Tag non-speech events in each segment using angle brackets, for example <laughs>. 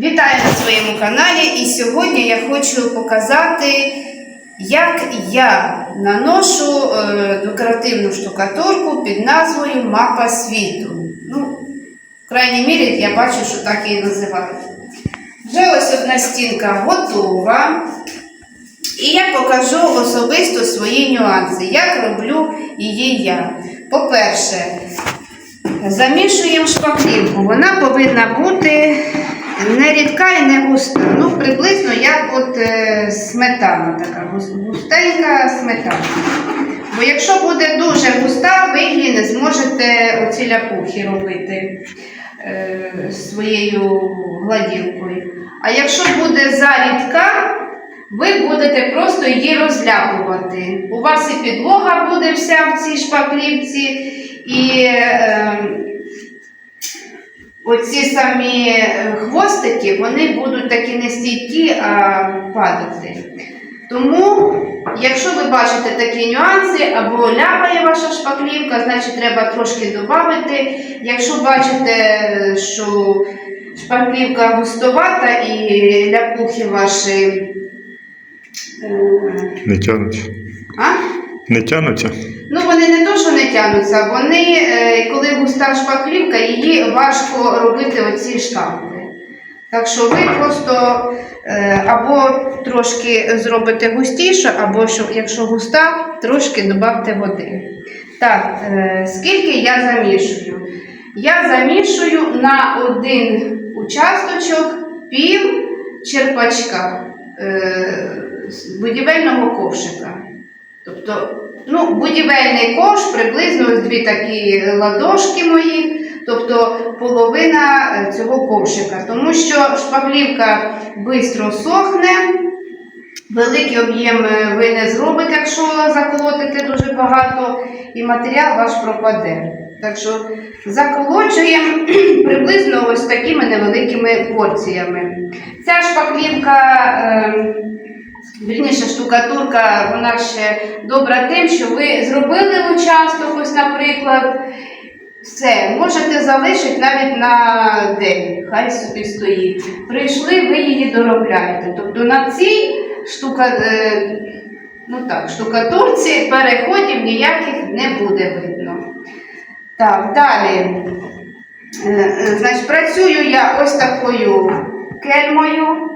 Вітаю на своєму каналі і сьогодні я хочу показати, як я наношу е, декоративну штукатурку під назвою Мапа світу. Ну, в крайній мірі я бачу, що так її називають. Вже ось одна стінка готова. І я покажу особисто свої нюанси, як роблю її я. По-перше, замішуємо шпаклівку. Вона повинна бути не рідка і не густа. Ну, приблизно як от е, сметана така, густенька сметана. Бо якщо буде дуже густа, ви її не зможете оці ляпухи робити е, своєю гладівкою. А якщо буде зарідка, ви будете просто її розляпувати. У вас і підлога буде вся в цій шпаклівці, і е, оці самі е, хвостики, вони будуть такі не стійкі, а падати. Тому, якщо ви бачите такі нюанси, або ляпає ваша шпаклівка, значить треба трошки додати. Якщо бачите, що шпаклівка густовата і ляпухи ваші. е, Не тянуться. А? Не тянуться. Ну, вони не то, що не тягнуться, вони, е, коли густа шпаклівка, її важко робити оці штампи. Так що ви просто е, або трошки зробите густіше, або що, якщо густа, трошки додавте води. Так, е, скільки я замішую? Я замішую на один участочок пів черпачка будівельного ковшика. Тобто, ну, будівельний ковш приблизно ось дві такі ладошки мої, тобто половина е, цього ковшика. Тому що шпаклівка швидко сохне, великий об'єм е, ви не зробите, якщо заколотите дуже багато, і матеріал ваш пропаде. Так що заколочуємо <clears throat> приблизно ось такими невеликими порціями. Ця шпаклівка. Вірніше, штукатурка, вона ще добра тим, що ви зробили участок, ось, наприклад, все, можете залишити навіть на день, хай собі стоїть. Прийшли, ви її доробляєте. Тобто на цій штука, е, ну так, штукатурці переходів ніяких не буде видно. Так, далі. Е, е, Значить, працюю я ось такою кельмою.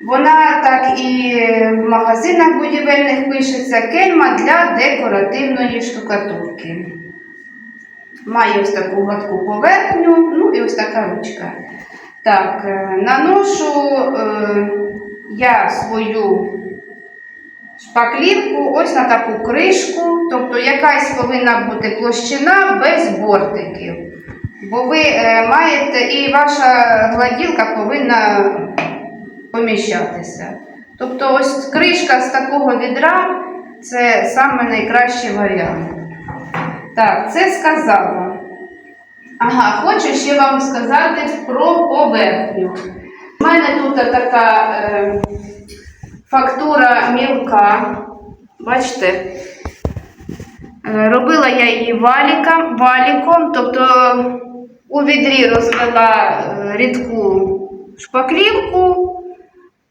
Вона так і в магазинах будівельних пишеться кельма для декоративної штукатурки. Має ось таку гладку поверхню, ну і ось така ручка. Так, е, наношу е, я свою шпаклівку ось на таку кришку, тобто якась повинна бути площина без бортиків. Бо ви е, маєте, і ваша гладілка повинна поміщатися. Тобто ось кришка з такого відра це саме найкращий варіант. Так, це сказала. Ага, хочу ще вам сказати про поверхню. У мене тут така е, фактура мілка. Бачите? Е, Робила я її валіком, валіком, тобто у відрі розвела е, рідку шпаклівку,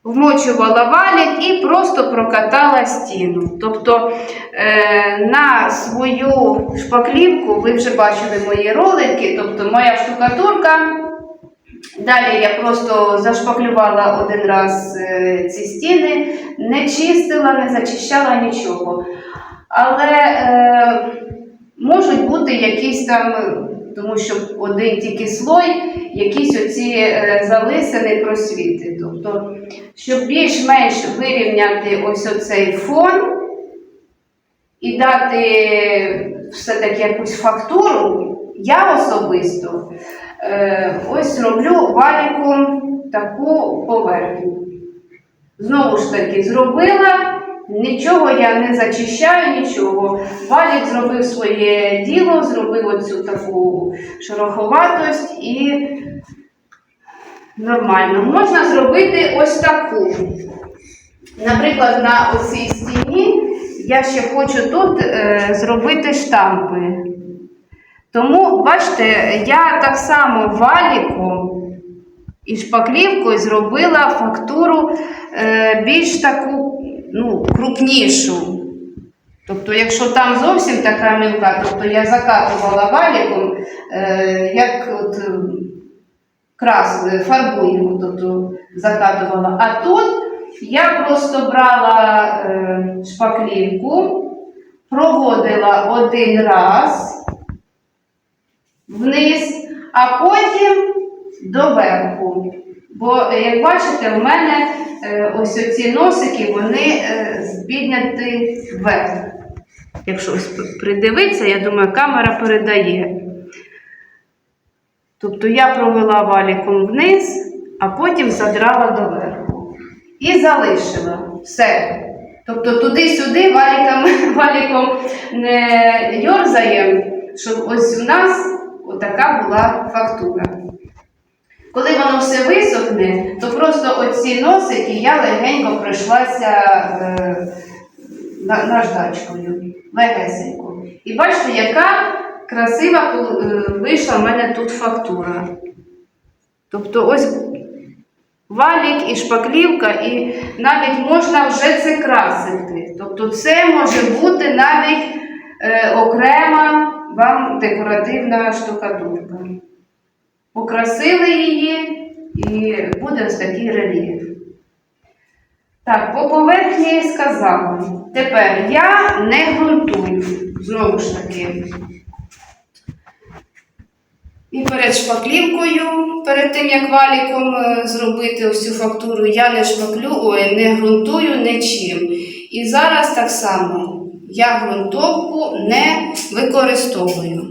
вмочувала валік і просто прокатала стіну. Тобто е, на свою шпаклівку, ви вже бачили мої ролики, тобто моя штукатурка. Далі я просто зашпаклювала один раз е, ці стіни, не чистила, не зачищала нічого. Але е, можуть бути якісь там, тому що один тільки слой, якісь оці е, залисини просвіти. Тобто, щоб більш-менш вирівняти ось оцей фон і дати все-таки якусь фактуру, я особисто е, ось роблю валіком таку поверхню. Знову ж таки, зробила, нічого я не зачищаю, нічого. Валік зробив своє діло, зробив оцю таку шероховатость і нормально. Можна зробити ось таку. Наприклад, на оцій стіні я ще хочу тут е, зробити штампи. Тому, бачите, я так само валіком і шпаклівкою зробила фактуру е, більш таку ну, крупнішу. Тобто, якщо там зовсім така мілка, тобто я закатувала валіком, е, як от, крас фарбуємо, тобто закатувала. А тут я просто брала е, шпаклівку, проводила один раз вниз, а потім доверху. Бо, як бачите, у мене е, ось оці носики, вони е, підняті вверх. Якщо ось придивитися, я думаю, камера передає. Тобто я провела валіком вниз, а потім задрала доверху. І залишила все. Тобто туди-сюди валіком, <laughs> валіком не йорзаємо, щоб ось у нас така була фактура. Коли воно все висохне, то просто оці носики я легенько пройшлася е, наждачкою, легесенько. І бачите, яка красива е, вийшла в мене тут фактура. Тобто ось валік і шпаклівка, і навіть можна вже це красити. Тобто це може бути навіть е, окрема вам декоративна штукатурка. Покрасили її і буде ось такий рельєф. Так, по поверхні сказала. Тепер я не ґрунтую, знову ж таки. І перед шпаклівкою, перед тим як валіком е, зробити ось цю фактуру, я не шпаклю, ой, не ґрунтую нічим. І зараз так само я ґрунтовку не використовую.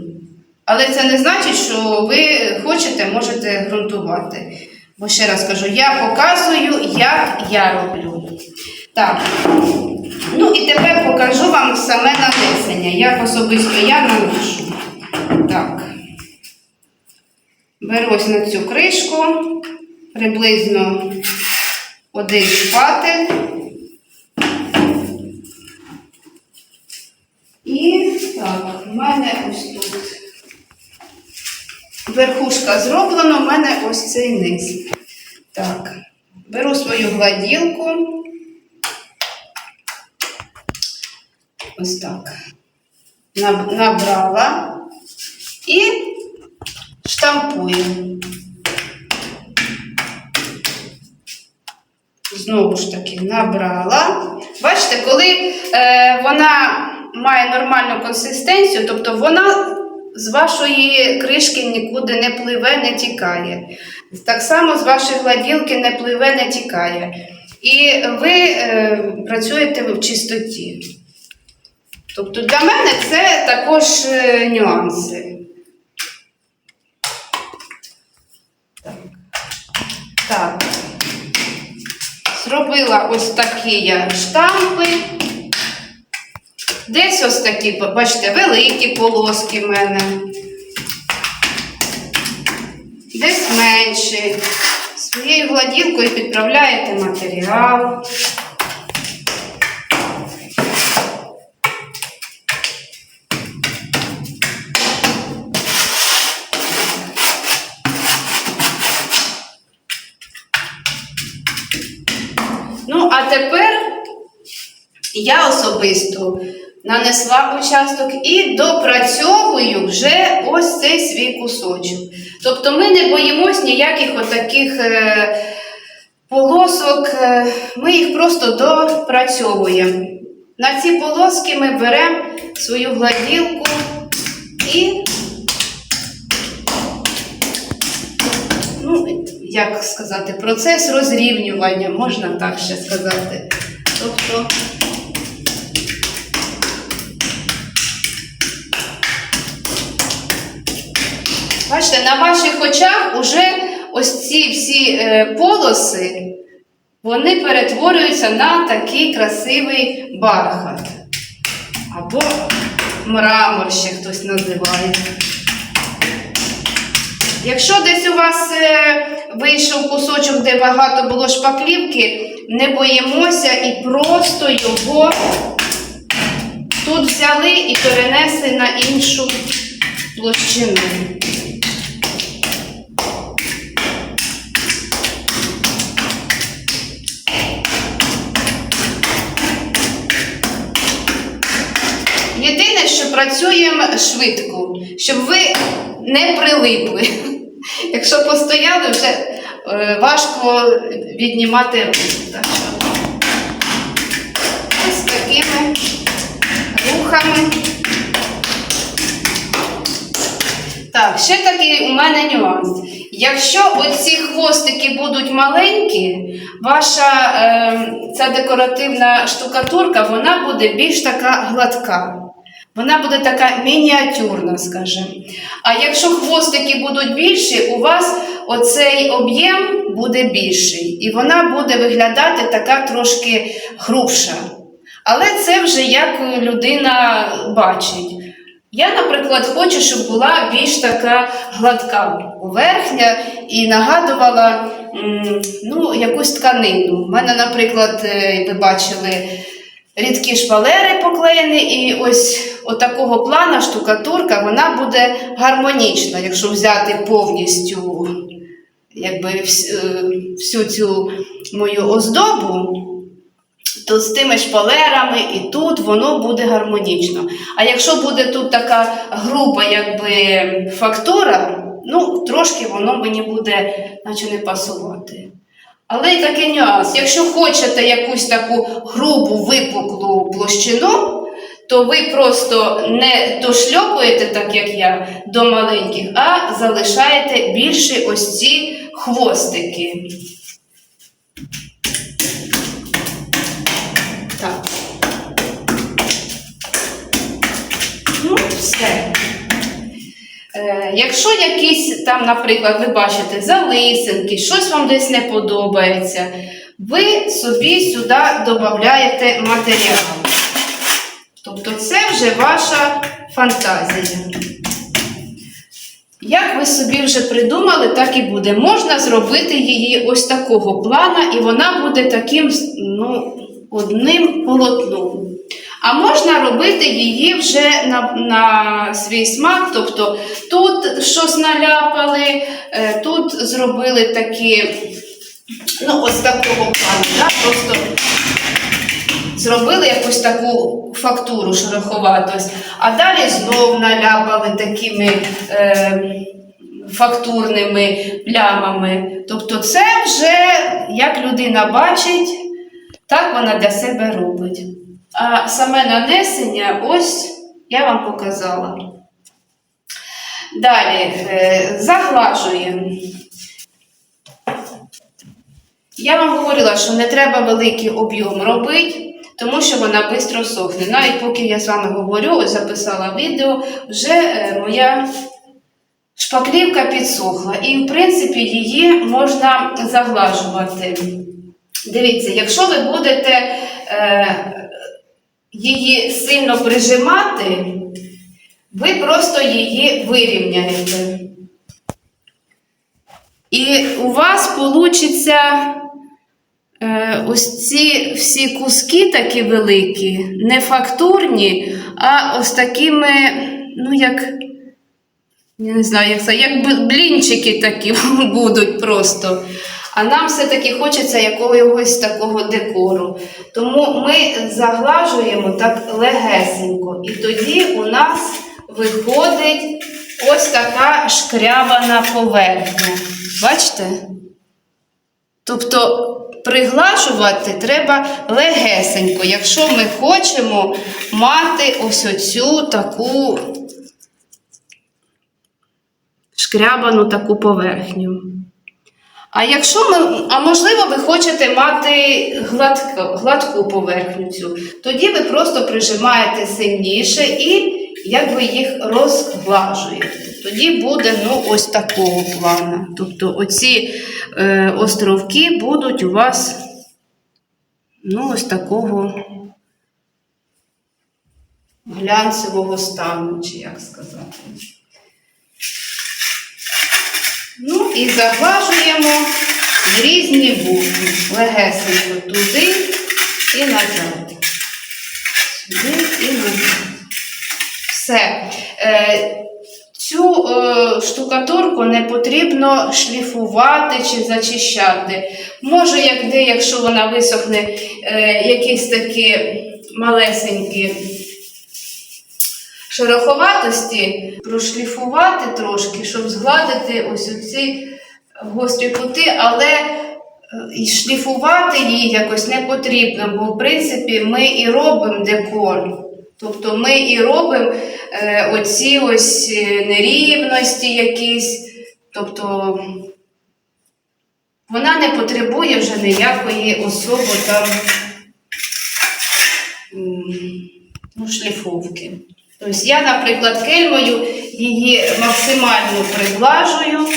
Але це не значить, що ви хочете, можете ґрунтувати. Бо ще раз кажу, я показую, як я роблю. Так. Ну і тепер покажу вам саме нанесення, як особисто я наношу. Так. Беру ось на цю кришку, приблизно один шпатель. І так, в мене ось тут верхушка зроблена, в мене ось цей низ. Так, беру свою гладілку. Ось так. Набрала і штампую. Знову ж таки набрала. Бачите, коли е, вона має нормальну консистенцію, тобто вона з вашої кришки нікуди не пливе, не тікає. Так само з вашої гладілки не пливе, не тікає. І ви е, працюєте в чистоті. Тобто для мене це також е, нюанси. Так. Зробила ось такі я штампи. Десь ось такі, бачите, великі полоски в мене. Десь менші. Своєю гладілкою підправляєте матеріал. Тепер я особисто нанесла участок і допрацьовую вже ось цей свій кусочок. Тобто ми не боїмось ніяких отаких е, полосок, е, ми їх просто допрацьовуємо. На ці полоски ми беремо свою гладілку як сказати, процес розрівнювання, можна так ще сказати. Тобто Бачите, на ваших очах уже ось ці всі е, полоси, вони перетворюються на такий красивий бархат. Або мрамор ще хтось називає. Якщо десь у вас е, вийшов кусочок, де багато було шпаклівки, не боїмося і просто його тут взяли і перенесли на іншу площину. Єдине, що працюємо швидко, щоб ви не прилипли. Якщо постояли, вже е, важко віднімати руки. Ось такими рухами. Так, ще такий у мене нюанс. Якщо оці хвостики будуть маленькі, ваша е, ця декоративна штукатурка, вона буде більш така гладка. Вона буде така мініатюрна, скажімо. А якщо хвостики будуть більші, у вас оцей об'єм буде більший. І вона буде виглядати така трошки грубша. Але це вже як людина бачить. Я, наприклад, хочу, щоб була більш така гладка поверхня і нагадувала ну, якусь тканину. У мене, наприклад, е, ви бачили рідкі шпалери поклеєні, і ось отакого плана штукатурка вона буде гармонічна, якщо взяти повністю якби, е, всю цю мою оздобу то з тими шпалерами і тут воно буде гармонічно. А якщо буде тут така груба якби, фактура, ну, трошки воно мені буде наче не пасувати. Але й такий нюанс. Якщо хочете якусь таку грубу випуклу площину, то ви просто не дошльопуєте, так як я, до маленьких, а залишаєте більше ось ці хвостики. Так. Ну, все. Е, якщо якісь там, наприклад, ви бачите залисинки, щось вам десь не подобається, ви собі сюди додаєте матеріал. Тобто це вже ваша фантазія. Як ви собі вже придумали, так і буде. Можна зробити її ось такого плана, і вона буде таким ну, одним полотном. А можна робити її вже на, на свій смак. Тобто тут щось наляпали, е, тут зробили такі, ну, ось такого плану. Да? Просто зробили якусь таку фактуру шероховатость, а далі знов наляпали такими е, фактурними плямами. Тобто, це вже як людина бачить, так вона для себе робить. А саме нанесення, ось я вам показала. Далі е, заглажуємо. Я вам говорила, що не треба великий об'єм робити, тому що вона швидко сохне. Навіть поки я з вами говорю, ось записала відео, вже е, моя шпаклівка підсохла. І, в принципі, її можна заглажувати. Дивіться, якщо ви будете е, її сильно прижимати, ви просто її вирівняєте. І у вас вийде ось ці всі куски такі великі, не фактурні, а ось такими, ну, як, я не знаю, як це, як блінчики такі <laughs> будуть просто. А нам все-таки хочеться якогось такого декору. Тому ми заглажуємо так легесенько. І тоді у нас виходить ось така шкрябана поверхня. Бачите? Тобто приглажувати треба легесенько, якщо ми хочемо мати ось оцю таку шкрябану таку поверхню. А якщо ми, а можливо, ви хочете мати гладку, гладку поверхню цю, тоді ви просто прижимаєте сильніше і якби їх розглажуєте. Тоді буде ну, ось такого плану. Тобто оці е, островки будуть у вас ну, ось такого глянцевого стану, чи як сказати. І заглажуємо в різні боки. Легесенько туди і назад. Сюди і назад. Все. Е, Цю е, штукатурку не потрібно шліфувати чи зачищати. Може, як де, якщо вона висохне, е, якісь такі малесенькі шероховатості прошліфувати трошки, щоб згладити ось оці гострі кути, але е, і шліфувати її якось не потрібно, бо в принципі ми і робимо декор. Тобто ми і робимо е, оці ось е, нерівності якісь. Тобто вона не потребує вже ніякої особи там ну, шліфовки. Тобто я, наприклад, кельмою її максимально приглажую,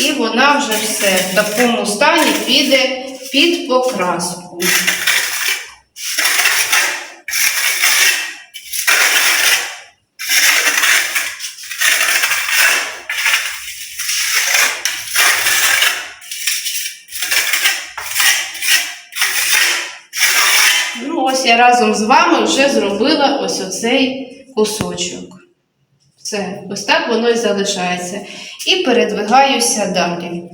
і вона вже все в такому стані піде під покраску. Ну, ось я разом з вами вже зробила ось оцей кусочок. Все, ось так воно і залишається. І передвигаюся далі.